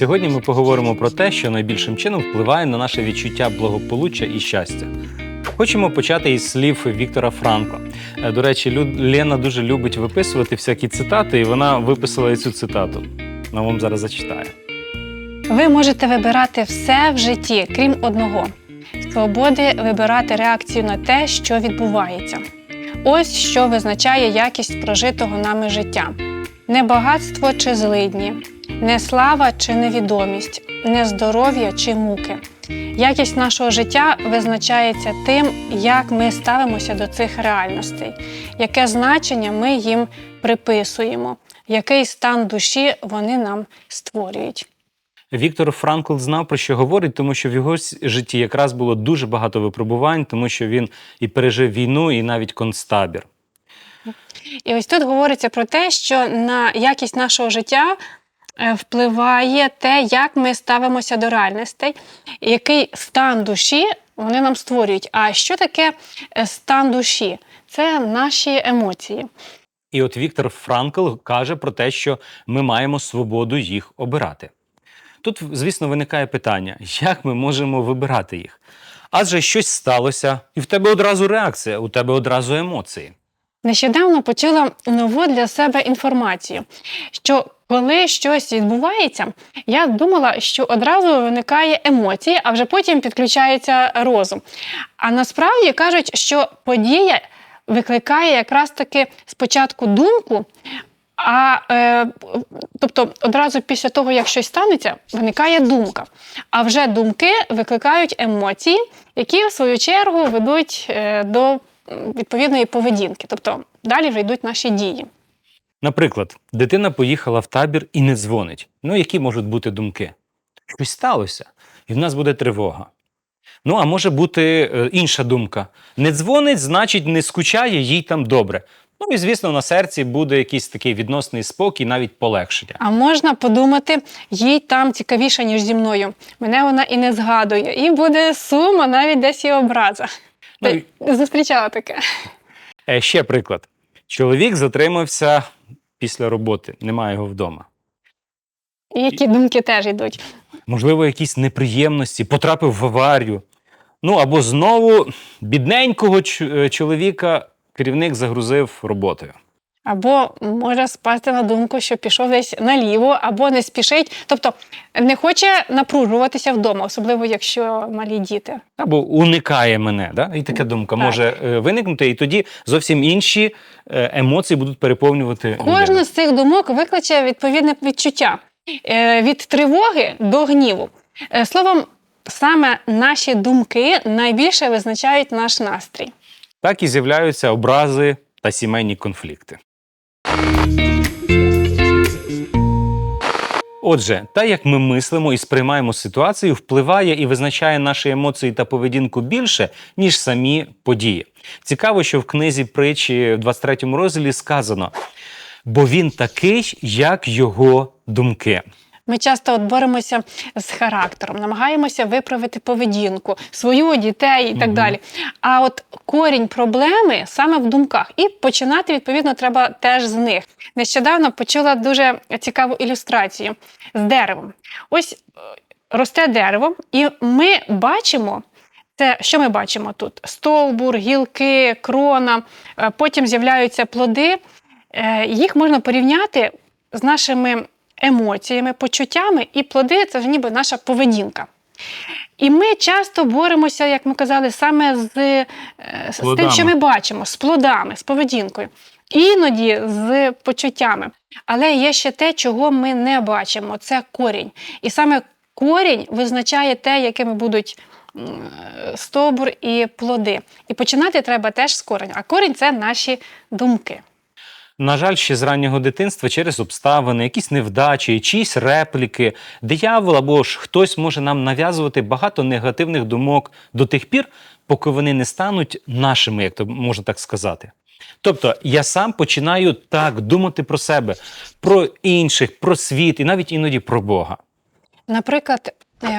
Сьогодні ми поговоримо про те, що найбільшим чином впливає на наше відчуття благополуччя і щастя. Хочемо почати із слів Віктора Франкла. Е, До речі, Лена дуже любить виписувати всякі цитати, і вона виписала і цю цитату. Вона вам зараз зачитає. Ви можете вибирати все в житті, крім одного свободи вибирати реакцію на те, що відбувається. Ось що визначає якість прожитого нами життя: не багатство чи злидні, не слава чи невідомість, не здоров'я чи муки. Якість нашого життя визначається тим, як ми ставимося до цих реальностей, яке значення ми їм приписуємо, який стан душі вони нам створюють. Віктор Франкл знав про що говорить, тому що в його житті якраз було дуже багато випробувань, тому що він і пережив війну, і навіть концтабір. І ось тут говориться про те, що на якість нашого життя впливає те, як ми ставимося до реальностей, який стан душі вони нам створюють. А що таке е, стан душі? Це наші емоції. І от Віктор Франкл каже про те, що ми маємо свободу їх обирати. Тут, звісно, виникає питання, як ми можемо вибирати їх? Адже щось сталося, і в тебе одразу реакція, у тебе одразу емоції. Нещодавно почула нову для себе інформацію, що коли щось відбувається, я думала, що одразу виникає емоції, а вже потім підключається розум. А насправді кажуть, що подія викликає якраз таки спочатку думку. А е, тобто одразу після того, як щось станеться, виникає думка. А вже думки викликають емоції, які в свою чергу ведуть е, до відповідної поведінки. Тобто далі вже йдуть наші дії. Наприклад, дитина поїхала в табір і не дзвонить. Ну, які можуть бути думки? Щось сталося, і в нас буде тривога. Ну, а може бути е, інша думка: не дзвонить, значить, не скучає, їй там добре. Ну і звісно, на серці буде якийсь такий відносний спокій, навіть полегшення. А можна подумати, їй там цікавіше, ніж зі мною. Мене вона і не згадує, і буде сума, навіть десь і образа. Ну, зустрічала таке. Е, ще приклад: чоловік затримався після роботи, немає його вдома. І які думки теж йдуть. Можливо, якісь неприємності, потрапив в аварію. Ну або знову бідненького е, чоловіка керівник загрузив роботою. Або може спасти на думку, що пішов десь наліво, або не спішить. Тобто не хоче напружуватися вдома, особливо якщо малі діти. Або уникає мене. Да? І така думка Так. може е, виникнути, і тоді зовсім інші е, емоції будуть переповнювати. Кожна з цих думок викличе відповідне відчуття Е, від тривоги до гніву. Словом, саме наші думки найбільше визначають наш настрій. Так і з'являються образи та сімейні конфлікти. Отже, та як ми мислимо і сприймаємо ситуацію, впливає і визначає наші емоції та поведінку більше, ніж самі події. Цікаво, що в книзі притчі в 23 розділі сказано: бо він такий, як його думки. Ми часто от боремося з характером, намагаємося виправити поведінку, свою дітей і так далі. А от корінь проблеми саме в думках. І починати відповідно треба теж з них. Нещодавно почула дуже цікаву ілюстрацію з деревом. Ось е, росте дерево, і ми бачимо. Це що ми бачимо тут? Стовбур, гілки, крона, е, потім з'являються плоди. Е, Їх можна порівняти з нашими емоціями, почуттями, і плоди це ж ніби наша поведінка. І ми часто боремося, як ми казали, саме з, е, з тим, що ми бачимо, з плодами, з поведінкою, іноді з почуттями. Але є ще те, чого ми не бачимо це корінь. І саме корінь визначає те, якими будуть м, стовбур і плоди. І починати треба теж з кореня. А корінь це наші думки. На жаль, ще з раннього дитинства через обставини, якісь невдачі, чиїсь репліки, диявол або ж хтось може нам нав'язувати багато негативних думок до тих пір, поки вони не стануть нашими, як то можна так сказати. Тобто я сам починаю так думати про себе, про інших, про світ і навіть іноді про Бога. Наприклад,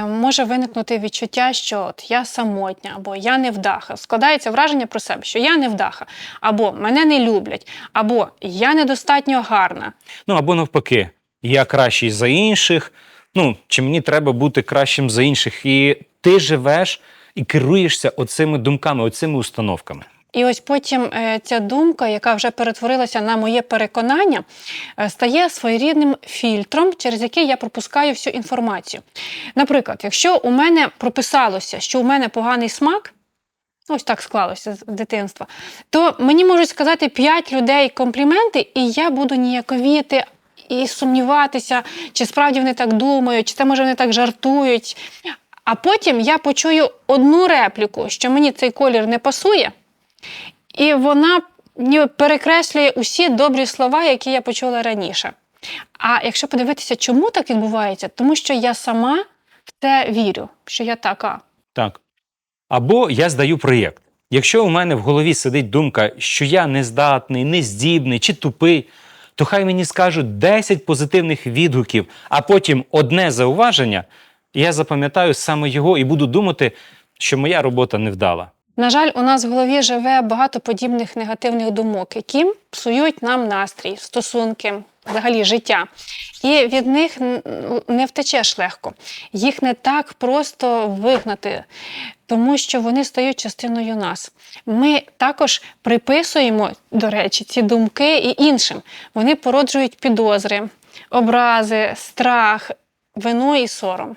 може виникнути відчуття, що от я самотня, або я невдаха. Складається враження про себе, що я невдаха, або мене не люблять, або я недостатньо гарна. Ну або навпаки, я кращий за інших, Ну, чи мені треба бути кращим за інших? І ти живеш і керуєшся оцими думками, оцими установками. І ось потім е, ця думка, яка вже перетворилася на моє переконання, е, стає своєрідним фільтром, через який я пропускаю всю інформацію. Наприклад, якщо у мене прописалося, що у мене поганий смак, ось так склалося з дитинства, то мені можуть сказати п'ять людей компліменти, і я буду ніяковіти. І сумніватися, чи справді вони так думають, чи це може вони так жартують. А потім я почую одну репліку, що мені цей колір не пасує, і вона ніби перекреслює усі добрі слова, які я почула раніше. А якщо подивитися, чому так відбувається, тому що я сама в це вірю, що я така. Так. Або я здаю проєкт. Якщо у мене в голові сидить думка, що я нездатний, нездібний чи тупий, то хай мені скажуть 10 позитивних відгуків, а потім одне зауваження, я запам'ятаю саме його і буду думати, що моя робота невдала. На жаль, у нас в голові живе багато подібних негативних думок, які псують нам настрій, стосунки, взагалі життя. І від них не втечеш легко. Їх не так просто вигнати, тому що вони стають частиною нас. Ми також приписуємо, до речі, ці думки і іншим. Вони породжують підозри, образи, страх, вину і сором.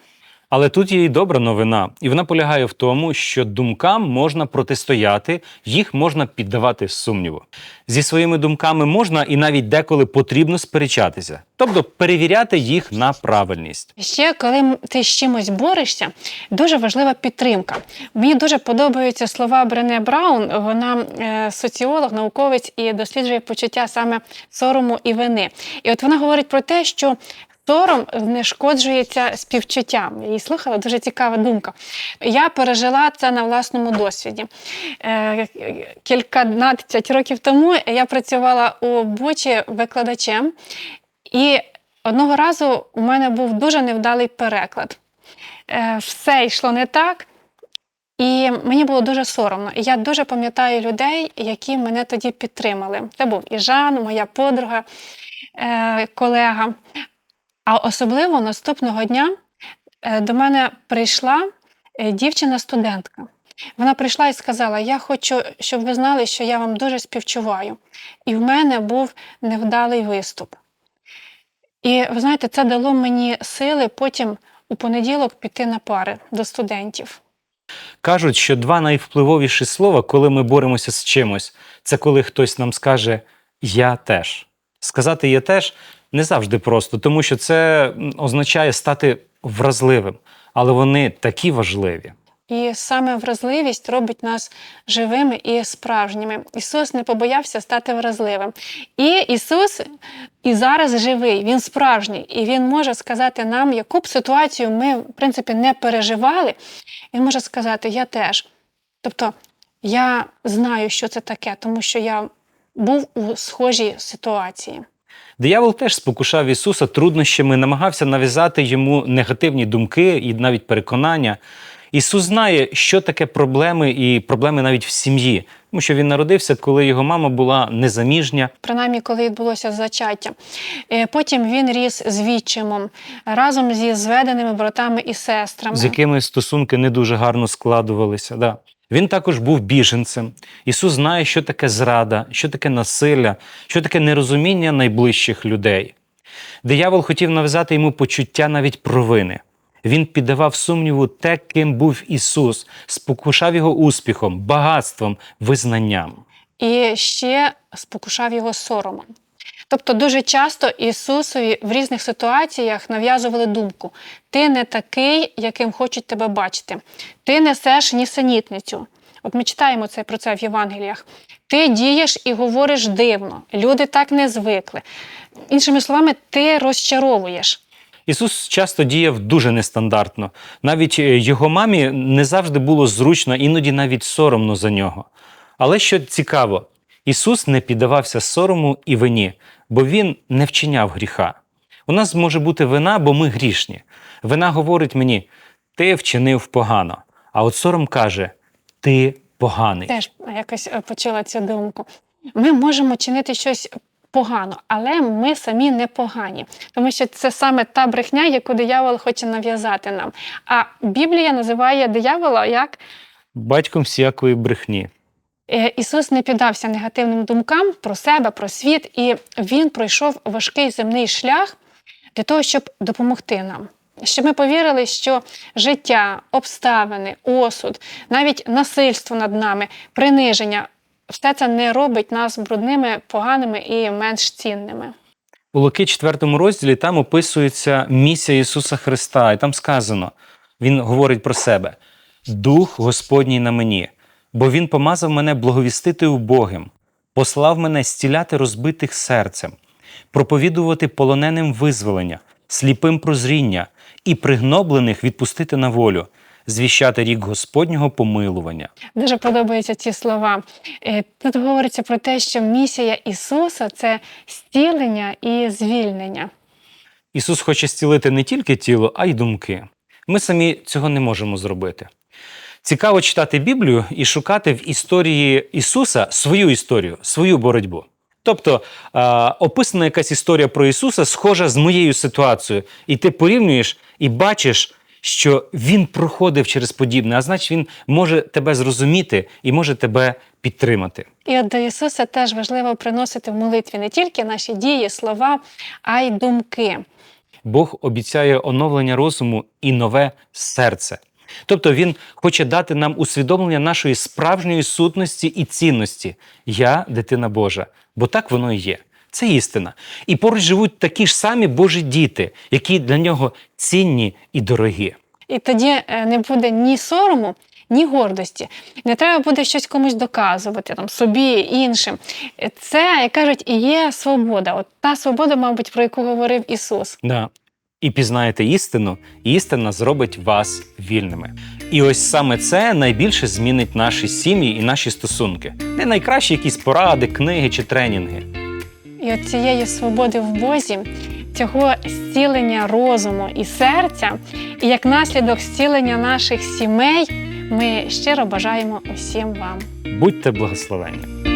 Але тут є і добра новина, і вона полягає в тому, що думкам можна протистояти, їх можна піддавати сумніву. Зі своїми думками можна і навіть деколи потрібно сперечатися, тобто перевіряти їх на правильність. Ще коли ти з чимось борешся, дуже важлива підтримка. Мені дуже подобаються слова Брене Браун. Вона е, соціолог, науковець і досліджує почуття саме сорому і вини. І от вона говорить про те, що сором знешкоджується співчуттям. Я її слухала, дуже цікава думка. Я пережила це на власному досвіді. Е, Кільканадцять років тому я працювала у Бучі викладачем. І одного разу у мене був дуже невдалий переклад. Е, Все йшло не так, і мені було дуже соромно. Я дуже пам'ятаю людей, які мене тоді підтримали. Це був і Жан, моя подруга, е, колега. А особливо наступного дня е, до мене прийшла е, дівчина-студентка. Вона прийшла і сказала: Я хочу, щоб ви знали, що я вам дуже співчуваю. І в мене був невдалий виступ. І ви знаєте, це дало мені сили потім у понеділок піти на пари до студентів. Кажуть, що два найвпливовіші слова, коли ми боремося з чимось, це коли хтось нам скаже Я теж. Сказати я теж не завжди просто, тому що це означає стати вразливим, але вони такі важливі. І саме вразливість робить нас живими і справжніми. Ісус не побоявся стати вразливим. І Ісус і зараз живий, Він справжній, і Він може сказати нам, яку б ситуацію ми, в принципі, не переживали. Він може сказати: Я теж. Тобто, я знаю, що це таке, тому що я був у схожій ситуації. Диявол теж спокушав Ісуса труднощами, намагався нав'язати йому негативні думки і навіть переконання. Ісус знає, що таке проблеми і проблеми навіть в сім'ї, тому що він народився, коли його мама була незаміжня. принаймні, коли відбулося зачаття. Е, Потім він ріс з відчимом разом зі зведеними братами і сестрами. з якими стосунки не дуже гарно складувалися. Да. Він також був біженцем. Ісус знає, що таке зрада, що таке насилля, що таке нерозуміння найближчих людей. Диявол хотів нав'язати йому почуття навіть провини. Він піддавав сумніву те, ким був Ісус, спокушав його успіхом, багатством, визнанням. І ще спокушав його соромом. Тобто дуже часто Ісусові в різних ситуаціях нав'язували думку: ти не такий, яким хочуть тебе бачити, ти несеш нісенітницю. От ми читаємо це про це в Євангеліях. Ти дієш і говориш дивно, люди так не звикли. Іншими словами, ти розчаровуєш. Ісус часто діяв дуже нестандартно. Навіть е, його мамі не завжди було зручно, іноді навіть соромно за нього. Але що цікаво, Ісус не піддавався сорому і вині, бо Він не вчиняв гріха. У нас може бути вина, бо ми грішні. Вина говорить мені, ти вчинив погано. А от сором каже, ти поганий. Теж якось е, почула цю думку. Ми можемо чинити щось погано, але ми самі не погані, тому що це саме та брехня, яку диявол хоче нав'язати нам. А Біблія називає диявола як Батьком всякої брехні. Е, Ісус не піддався негативним думкам про себе, про світ, і Він пройшов важкий земний шлях для того, щоб допомогти нам. Щоб ми повірили, що життя, обставини, осуд, навіть насильство над нами, приниження все це не робить нас брудними, поганими і менш цінними. У Луки 4 розділі там описується місія Ісуса Христа, і там сказано: Він говорить про себе: Дух Господній на мені, бо Він помазав мене благовістити убогим, послав мене стіляти розбитих серцем, проповідувати полоненим визволення, сліпим прозріння і пригноблених відпустити на волю, звіщати рік Господнього помилування. Дуже подобаються ці слова. Е, Тут говориться про те, що місія Ісуса це зцілення і звільнення. Ісус хоче зцілити не тільки тіло, а й думки. Ми самі цього не можемо зробити. Цікаво читати Біблію і шукати в історії Ісуса свою історію, свою боротьбу. Тобто описана якась історія про Ісуса схожа з моєю ситуацією, і ти порівнюєш і бачиш, що Він проходив через подібне, а значить, Він може тебе зрозуміти і може тебе підтримати. І от до Ісуса теж важливо приносити в молитві не тільки наші дії, слова, а й думки. Бог обіцяє оновлення розуму і нове серце. Тобто Він хоче дати нам усвідомлення нашої справжньої сутності і цінності. Я дитина Божа, бо так воно і є. Це істина. І поруч живуть такі ж самі Божі діти, які для нього цінні і дорогі. І тоді е, не буде ні сорому, ні гордості. Не треба буде щось комусь доказувати там собі, іншим. Це, як кажуть, і є свобода. От та свобода, мабуть, про яку говорив Ісус. Да. І пізнаєте істину, і істина зробить вас вільними. І ось саме це найбільше змінить наші сім'ї і наші стосунки. Не найкращі якісь поради, книги чи тренінги. І от цієї свободи в Бозі, цього зцілення розуму і серця, і як наслідок зцілення наших сімей, ми щиро бажаємо усім вам. Будьте благословені!